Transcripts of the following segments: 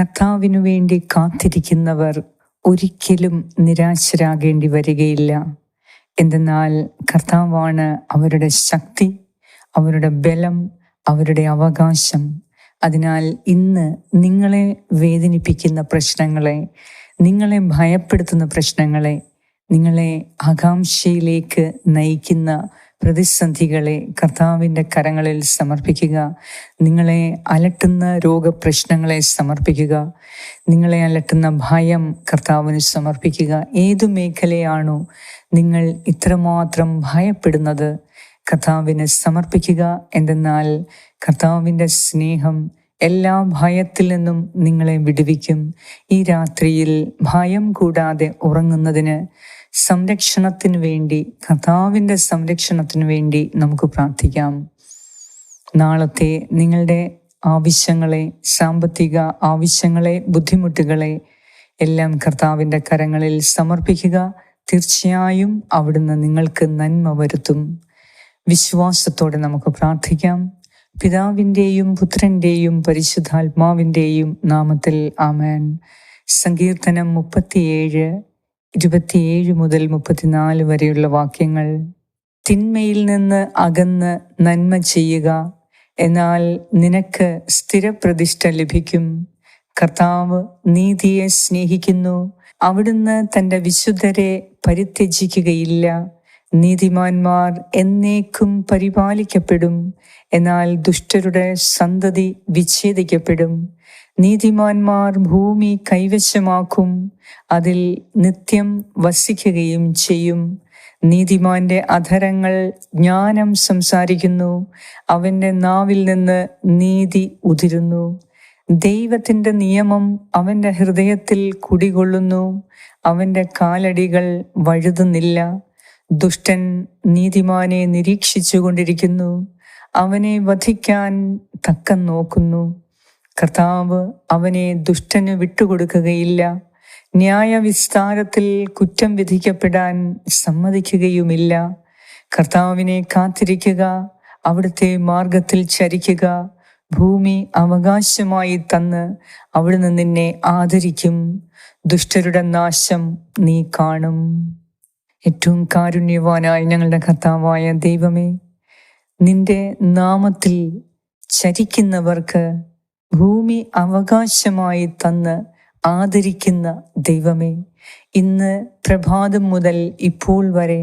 കർത്താവിനു വേണ്ടി കാത്തിരിക്കുന്നവർ ഒരിക്കലും നിരാശരാകേണ്ടി വരികയില്ല. എന്തെന്നാൽ കർത്താവാണ് അവരുടെ ശക്തി അവരുടെ ബലം അവരുടെ അവകാശം. അതിനാൽ ഇന്ന് നിങ്ങളെ വേദനിപ്പിക്കുന്ന പ്രശ്നങ്ങളെ നിങ്ങളെ ഭയപ്പെടുത്തുന്ന പ്രശ്നങ്ങളെ നിങ്ങളെ ആകാംക്ഷയിലേക്ക് നയിക്കുന്ന പ്രതിസന്ധികളെ കർത്താവിന്റെ കരങ്ങളിൽ സമർപ്പിക്കുക. നിങ്ങളെ അലട്ടുന്ന രോഗപ്രശ്നങ്ങളെ സമർപ്പിക്കുക. നിങ്ങളെ അലട്ടുന്ന ഭയം കർത്താവിന് സമർപ്പിക്കുക. ഏതു മേഖലയാണോ നിങ്ങൾ ഇത്രമാത്രം ഭയപ്പെടുന്നത് കർത്താവിന് സമർപ്പിക്കുക എന്തെന്നാൽ കർത്താവിന്റെ സ്നേഹം എല്ലാ ഭയത്തിൽ നിന്നും നിങ്ങളെ വിടുവിക്കും. ഈ രാത്രിയിൽ ഭയം കൂടാതെ ഉറങ്ങുന്നതിന് സംരക്ഷണത്തിന് വേണ്ടി കർത്താവിന്റെ സംരക്ഷണത്തിന് വേണ്ടി നമുക്ക് പ്രാർത്ഥിക്കാം. നാളത്തെ നിങ്ങളുടെ ആവശ്യങ്ങളെ സാമ്പത്തിക ആവശ്യങ്ങളെ ബുദ്ധിമുട്ടുകളെ എല്ലാം കർത്താവിന്റെ കരങ്ങളിൽ സമർപ്പിക്കുക. തീർച്ചയായും അവിടുന്ന് നിങ്ങൾക്ക് നന്മ വരുത്തും. വിശ്വാസത്തോടെ നമുക്ക് പ്രാർത്ഥിക്കാം. പിതാവിന്റെയും പുത്രന്റെയും പരിശുദ്ധാത്മാവിന്റെയും നാമത്തിൽ ആമേൻ. സങ്കീർത്തനം മുപ്പത്തിയേഴ് ഇരുപത്തിയേഴ് മുതൽ മുപ്പത്തിനാല് വരെയുള്ള വാക്യങ്ങൾ തിന്മയിൽ നിന്ന് അകന്ന് നന്മ ചെയ്യുക എന്നാൽ നിനക്ക് സ്ഥിരപ്രതിഷ്ഠ ലഭിക്കും. കർത്താവ് നീതിയെ സ്നേഹിക്കുന്നു. അവിടുന്ന് തന്റെ വിശുദ്ധരെ പരിത്യജിക്കുകയില്ല. നീതിമാന്മാർ എന്നേക്കും പരിപാലിക്കപ്പെടും. എന്നാൽ ദുഷ്ടരുടെ സന്തതി വിച്ഛേദിക്കപ്പെടും. നീതിമാന്മാർ ഭൂമി കൈവശമാക്കും അതിൽ നിത്യം വസിക്കുകയും ചെയ്യും. നീതിമാന്റെ അധരങ്ങൾ ജ്ഞാനം സംസാരിക്കുന്നു അവന്റെ നാവിൽ നിന്ന് നീതി ഉതിരുന്നു. ദൈവത്തിന്റെ നിയമം അവന്റെ ഹൃദയത്തിൽ കുടികൊള്ളുന്നു അവന്റെ കാലടികൾ വഴുതുന്നില്ല. ദുഷ്ടൻ നീതിമാനെ നിരീക്ഷിച്ചു കൊണ്ടിരിക്കുന്നു അവനെ വധിക്കാൻ തക്കം നോക്കുന്നു. കർത്താവ് അവനെ ദുഷ്ടന് വിട്ടുകൊടുക്കുകയില്ല. ന്യായവിസ്താരത്തിൽ കുറ്റം വിധിക്കപ്പെടാൻ സമ്മതിക്കുകയുമില്ല. കർത്താവിനെ കാത്തിരിക്കുക അവിടുത്തെ മാർഗത്തിൽ ചരിക്കുക ഭൂമി അവകാശമായി തന്ന് അവിടുന്ന് നിന്നെ ആദരിക്കും. ദുഷ്ടരുടെ നാശം നീ കാണും. ഏറ്റവും കാരുണ്യവാനായ ഞങ്ങളുടെ കർത്താവായ ദൈവമേ നിന്റെ നാമത്തിൽ ചരിക്കുന്നവർക്ക് ഭൂമി അവകാശമായി തന്ന് ആദരിക്കുന്ന ദൈവമേ ഇന്ന് പ്രഭാതം മുതൽ ഇപ്പോൾ വരെ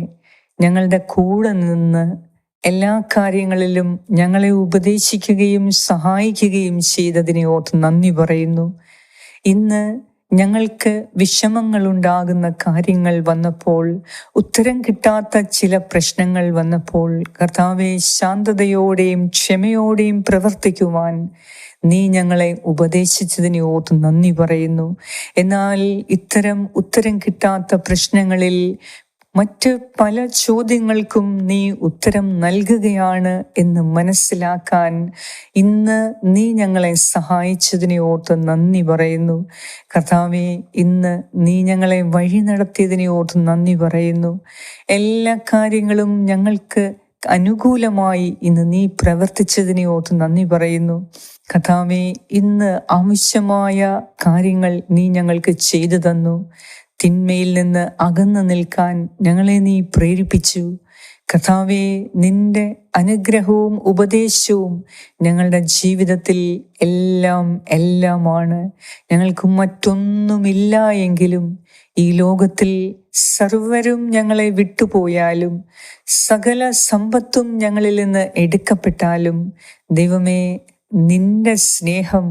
ഞങ്ങളുടെ കൂടെ നിന്ന് എല്ലാ കാര്യങ്ങളിലും ഞങ്ങളെ ഉപദേശിക്കുകയും സഹായിക്കുകയും ചെയ്തതിനെ ഓർത്ത് നന്ദി പറയുന്നു. ഇന്ന് ഞങ്ങൾക്ക് വിഷമങ്ങളുണ്ടാകുന്ന കാര്യങ്ങൾ വന്നപ്പോൾ ഉത്തരം കിട്ടാത്ത ചില പ്രശ്നങ്ങൾ വന്നപ്പോൾ കർത്താവെ ശാന്തതയോടെയും ക്ഷമയോടെയും പ്രവർത്തിക്കുവാൻ നീ ഞങ്ങളെ ഉപദേശിച്ചതിനെ ഓർത്ത് നന്ദി പറയുന്നു. എന്നാൽ ഇത്തരം ഉത്തരം കിട്ടാത്ത പ്രശ്നങ്ങളിൽ മറ്റ് പല ചോദ്യങ്ങൾക്കും നീ ഉത്തരം നൽകുകയാണ് എന്ന് മനസ്സിലാക്കാൻ ഇന്ന് നീ ഞങ്ങളെ സഹായിച്ചതിനെ ഓർത്ത് നന്ദി പറയുന്നു. കർത്താവെ ഇന്ന് നീ ഞങ്ങളെ വഴി നടത്തിയതിനെ ഓർത്ത് നന്ദി പറയുന്നു. എല്ലാ കാര്യങ്ങളും ഞങ്ങൾക്ക് അനുകൂലമായി ഇന്ന് നീ പ്രവർത്തിച്ചതിനെ ഓർത്ത് നന്ദി പറയുന്നു. കഥാവെ ഇന്ന് ആവശ്യമായ കാര്യങ്ങൾ നീ ഞങ്ങൾക്ക് ചെയ്തു തന്നു. തിന്മയിൽ നിന്ന് അകന്നു നിൽക്കാൻ ഞങ്ങളെ നീ പ്രേരിപ്പിച്ചു. കഥാവെ നിന്റെ അനുഗ്രഹവും ഉപദേശവും ഞങ്ങളുടെ ജീവിതത്തിൽ എല്ലാം എല്ലാമാണ്. ഞങ്ങൾക്ക് മറ്റൊന്നുമില്ല എങ്കിലും ഈ ലോകത്തിൽ സർവരും ഞങ്ങളെ വിട്ടുപോയാലും സകല സമ്പത്തും ഞങ്ങളിൽ നിന്ന് എടുക്കപ്പെട്ടാലും ദൈവമേ നിന്റെ സ്നേഹം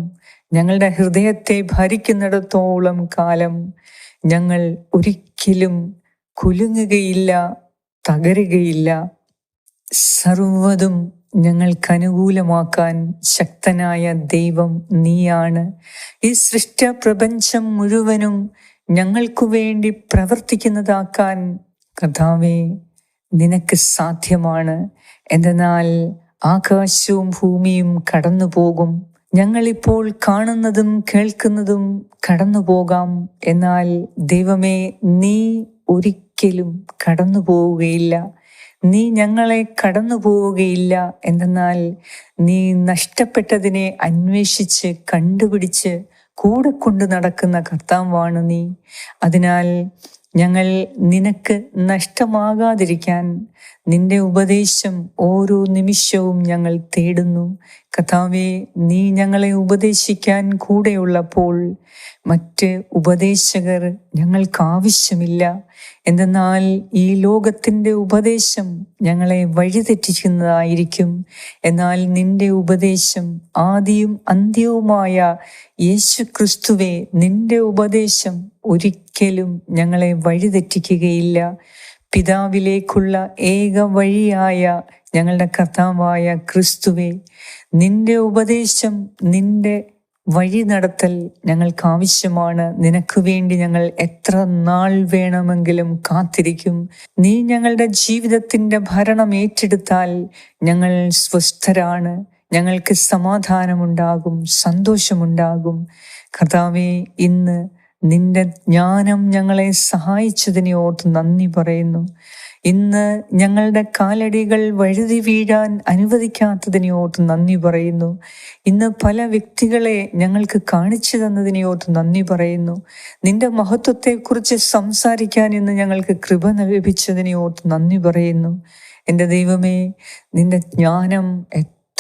ഞങ്ങളുടെ ഹൃദയത്തെ ഭരിക്കുന്നിടത്തോളം കാലം ഞങ്ങൾ ഒരിക്കലും കുലുങ്ങുകയില്ല തകരുകയില്ല. സർവതും ഞങ്ങൾക്ക് അനുകൂലമാക്കാൻ ശക്തനായ ദൈവം നീയാണ്. ഈ സൃഷ്ട പ്രപഞ്ചം മുഴുവനും ഞങ്ങൾക്കു വേണ്ടി പ്രവർത്തിക്കുന്നതാക്കാൻ കഥാവേ നിനക്ക് സാധ്യമാണ്. എന്തെന്നാൽ ആകാശവും ഭൂമിയും കടന്നു പോകും ഞങ്ങളിപ്പോൾ കാണുന്നതും കേൾക്കുന്നതും കടന്നു പോകാം എന്നാൽ ദൈവമേ നീ ഒരിക്കലും കടന്നു പോവുകയില്ല നീ ഞങ്ങളെ കടന്നു പോവുകയില്ല നീ നഷ്ടപ്പെട്ടതിനെ അന്വേഷിച്ച് കണ്ടുപിടിച്ച് കൂടെ കൊണ്ട് നടക്കുന്ന കർത്താവാണ് നീ. അതിനാൽ ഞങ്ങൾ നിനക്ക് നഷ്ടമാകാതിരിക്കാൻ നിന്റെ ഉപദേശം ഓരോ നിമിഷവും ഞങ്ങൾ തേടുന്നു. കഥാവെ നീ ഞങ്ങളെ ഉപദേശിക്കാൻ കൂടെയുള്ളപ്പോൾ മറ്റ് ഉപദേശകർ ഞങ്ങൾക്ക് ആവശ്യമില്ല എന്തെന്നാൽ ഈ ലോകത്തിന്റെ ഉപദേശം ഞങ്ങളെ വഴിതെറ്റിക്കുന്നതായിരിക്കും. എന്നാൽ നിന്റെ ഉപദേശം ആദിയും അന്ത്യവുമായ യേശു ക്രിസ്തുവെ നിന്റെ ഉപദേശം ഒരിക്കലും ഞങ്ങളെ വഴിതെറ്റിക്കുകയില്ല. പിതാവിലേക്കുള്ള ഏക വഴിയായ ഞങ്ങളുടെ കർത്താവായ ക്രിസ്തുവെ നിന്റെ ഉപദേശം നിന്റെ വഴി നടത്തൽ ഞങ്ങൾക്ക് ആവശ്യമാണ് നിനക്ക് വേണ്ടി ഞങ്ങൾ എത്ര നാൾ വേണമെങ്കിലും കാത്തിരിക്കും. നീ ഞങ്ങളുടെ ജീവിതത്തിന്റെ ഭരണം ഏറ്റെടുത്താൽ ഞങ്ങൾ സ്വസ്ഥരാണ്. ഞങ്ങൾക്ക് സമാധാനമുണ്ടാകും സന്തോഷമുണ്ടാകും. കർത്താവെ ഇന്ന് നിന്റെ ജ്ഞാനം ഞങ്ങളെ സഹായിച്ചതിനെ ഓർത്ത് നന്ദി പറയുന്നു. ഇന്ന് ഞങ്ങളുടെ കാലടികൾ വഴുതി വീഴാൻ അനുവദിക്കാത്തതിനെ ഓർത്ത് നന്ദി പറയുന്നു. ഇന്ന് പല വ്യക്തികളെ ഞങ്ങൾക്ക് കാണിച്ചു തന്നതിനെ ഓർത്ത് നന്ദി പറയുന്നു. നിന്റെ മഹത്വത്തെക്കുറിച്ച് സംസാരിക്കാൻ ഇന്ന് ഞങ്ങൾക്ക് കൃപ ലഭിച്ചതിനെ ഓർത്ത് നന്ദി പറയുന്നു. എന്റെ ദൈവമേ നിന്റെ ജ്ഞാനം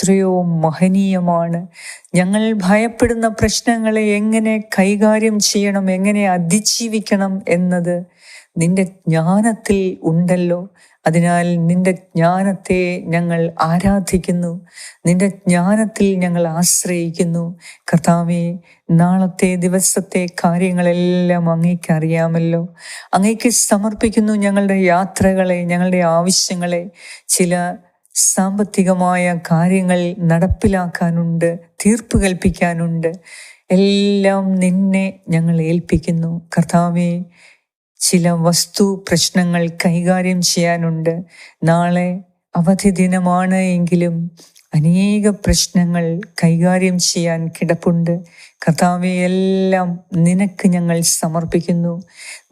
എത്രയോ മഹനീയമാണ്. ഞങ്ങൾ ഭയപ്പെടുന്ന പ്രശ്നങ്ങളെ എങ്ങനെ കൈകാര്യം ചെയ്യണം എങ്ങനെ അതിജീവിക്കണം എന്നത് നിന്റെ ജ്ഞാനത്തിൽ ഉണ്ടല്ലോ. അതിനാൽ നിന്റെ ജ്ഞാനത്തെ ഞങ്ങൾ ആരാധിക്കുന്നു. നിന്റെ ജ്ഞാനത്തിൽ ഞങ്ങൾ ആശ്രയിക്കുന്നു. കർത്താവെ നാളത്തെ ദിവസത്തെ കാര്യങ്ങളെല്ലാം അങ്ങേക്ക് അറിയാമല്ലോ. അങ്ങേക്ക് സമർപ്പിക്കുന്നു ഞങ്ങളുടെ യാത്രകളെ ഞങ്ങളുടെ ആവശ്യങ്ങളെ. ചില സാമ്പത്തികമായ കാര്യങ്ങൾ നടപ്പിലാക്കാനുണ്ട് തീർപ്പ് കൽപ്പിക്കാനുണ്ട്. എല്ലാം നിന്നെ ഞങ്ങൾ ഏൽപ്പിക്കുന്നു. കർത്താവെ ചില വസ്തു പ്രശ്നങ്ങൾ കൈകാര്യം ചെയ്യാനുണ്ട്. നാളെ അവധി ദിനമാണ് എങ്കിലും അനേക പ്രശ്നങ്ങൾ കൈകാര്യം ചെയ്യാൻ കിടപ്പുണ്ട്. കർത്താവെ എല്ലാം നിനക്ക് ഞങ്ങൾ സമർപ്പിക്കുന്നു.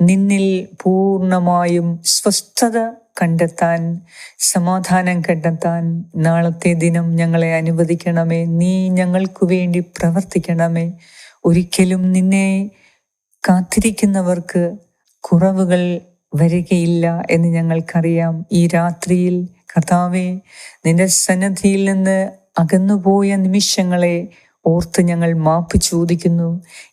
നിന്നിൽ പൂർണമായും സ്വസ്ഥത കണ്ടെത്താൻ സമാധാനം കണ്ടെത്താൻ നാളത്തെ ദിനം ഞങ്ങളെ അനുവദിക്കണമേ. നീ ഞങ്ങൾക്കു വേണ്ടി പ്രവർത്തിക്കണമേ. ഒരിക്കലും നിന്നെ കാത്തിരിക്കുന്നവർക്ക് കുറവുകൾ വരികയില്ല എന്ന് ഞങ്ങൾക്കറിയാം. ഈ രാത്രിയിൽ കർത്താവെ നിന്റെ സന്നദ്ധിയിൽ നിന്ന് അകന്നുപോയ നിമിഷങ്ങളെ ഓർത്ത് ഞങ്ങൾ മാപ്പ് ചോദിക്കുന്നു.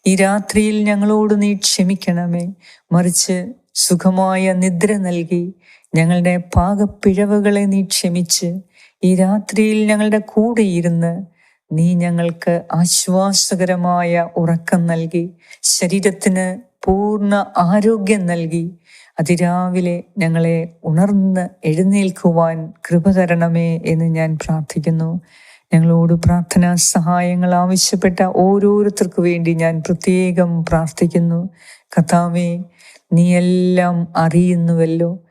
ഈ രാത്രിയിൽ ഞങ്ങളോട് നീ ക്ഷമിക്കണമേ. മറിച്ച് സുഖമായ നിദ്ര നൽകി ഞങ്ങളുടെ പാകപ്പിഴവുകളെ നീ ക്ഷമിച്ച് ഈ രാത്രിയിൽ ഞങ്ങളുടെ കൂടെ ഇരുന്ന് നീ ഞങ്ങൾക്ക് ആശ്വാസകരമായ ഉറക്കം നൽകി ശരീരത്തിന് പൂർണ ആരോഗ്യം നൽകി അതിരാവിലെ ഞങ്ങളെ ഉണർന്ന് എഴുന്നേൽക്കുവാൻ കൃപ തരണമേ എന്ന് ഞാൻ പ്രാർത്ഥിക്കുന്നു. ഞങ്ങളോട് പ്രാർത്ഥനാ സഹായങ്ങൾ ആവശ്യപ്പെട്ട ഓരോരുത്തർക്കു വേണ്ടി ഞാൻ പ്രത്യേകം പ്രാർത്ഥിക്കുന്നു. കഥാവേ എല്ലാം അറിയുന്നുവല്ലോ.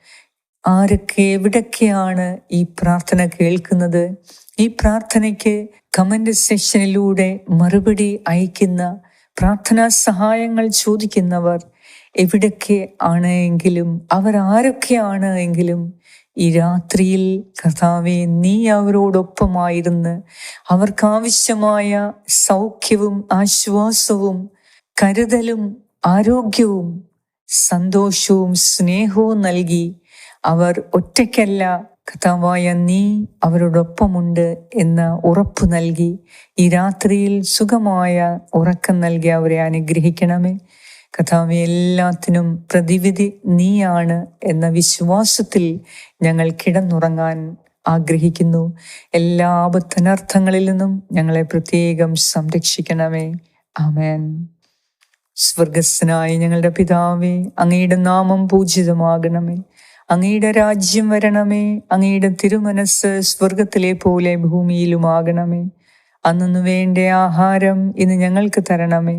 ആരൊക്കെ എവിടൊക്കെയാണ് ഈ പ്രാർത്ഥന കേൾക്കുന്നത്? ഈ പ്രാർത്ഥനയ്ക്ക് കമന്റ് സെക്ഷനിലൂടെ മറുപടി അയക്കുന്ന പ്രാർത്ഥനാ സഹായങ്ങൾ ചോദിക്കുന്നവർ എവിടൊക്കെ ആണ് എങ്കിലും അവർ ആരൊക്കെയാണ് എങ്കിലും ഈ രാത്രിയിൽ കർത്താവെ നീ അവരോടൊപ്പമായിരുന്ന് അവർക്കാവശ്യമായ സൗഖ്യവും ആശ്വാസവും കരുതലും ആരോഗ്യവും സന്തോഷവും സ്നേഹവും നൽകി അവർ ഒറ്റയ്ക്കല്ല കഥാവായ നീ അവരോടൊപ്പമുണ്ട് എന്ന ഉറപ്പ് നൽകി ഈ രാത്രിയിൽ സുഖമായ ഉറക്കം നൽകി അവരെ അനുഗ്രഹിക്കണമേ. കഥാവെ എല്ലാത്തിനും പ്രതിവിധി നീയാണ് എന്ന വിശ്വാസത്തിൽ ഞങ്ങൾ കിടന്നുറങ്ങാൻ ആഗ്രഹിക്കുന്നു. എല്ലാ ആപത്തനർത്ഥങ്ങളിൽ നിന്നും ഞങ്ങളെ പ്രത്യേകം സംരക്ഷിക്കണമേ. ആമേൻ. സ്വർഗസ്നായ ഞങ്ങളുടെ പിതാവേ അങ്ങയുടെ നാമം പൂജിതമാകണമേ. അങ്ങയുടെ രാജ്യം വരണമേ. അങ്ങയുടെ തിരുമനസ് സ്വർഗത്തിലെ പോലെ ഭൂമിയിലുമാകണമേ. അന്നു വേണ്ട ആഹാരം ഇന്ന് ഞങ്ങൾക്ക് തരണമേ.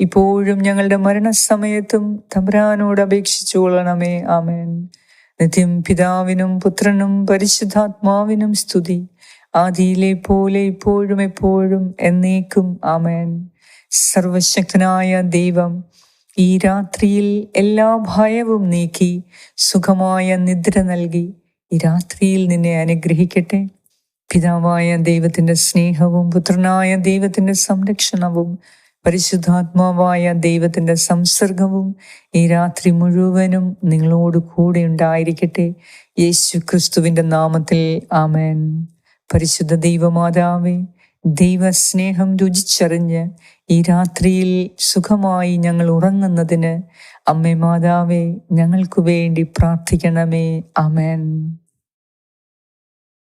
ഇപ്പോഴും ഞങ്ങളുടെ മരണസമയത്തും തമ്പുരാനോട് അപേക്ഷിച്ചു കൊള്ളണമേ. ആമേൻ. നിത്യം പിതാവിനും പുത്രനും പരിശുദ്ധാത്മാവിനും സ്തുതി. ആദിയിലെ പോലെ ഇപ്പോഴും എപ്പോഴും എന്നേക്കും ആമേൻ. സർവശക്തനായ ദൈവം ഈ രാത്രിയിൽ എല്ലാ ഭയവും നീക്കി സുഖമായ നിദ്ര നൽകി ഈ രാത്രിയിൽ നിന്നെ അനുഗ്രഹിക്കട്ടെ. പിതാവായ ദൈവത്തിന്റെ സ്നേഹവും പുത്രനായ ദൈവത്തിന്റെ സംരക്ഷണവും പരിശുദ്ധാത്മാവായ ദൈവത്തിന്റെ സംസർഗവും ഈ രാത്രി മുഴുവനും നിങ്ങളോട് കൂടെ ഉണ്ടായിരിക്കട്ടെ. യേശു ക്രിസ്തുവിന്റെ നാമത്തിൽ ആമേൻ. പരിശുദ്ധ ദൈവമാതാവേ ദൈവസ്നേഹം രുചിച്ചറിഞ്ഞ് ഈ രാത്രിയിൽ സുഖമായി ഞങ്ങൾ ഉറങ്ങുന്നതിന് അമ്മേ മാതാവേ ഞങ്ങൾക്കു വേണ്ടി പ്രാർത്ഥിക്കണമേ. ആമേൻ.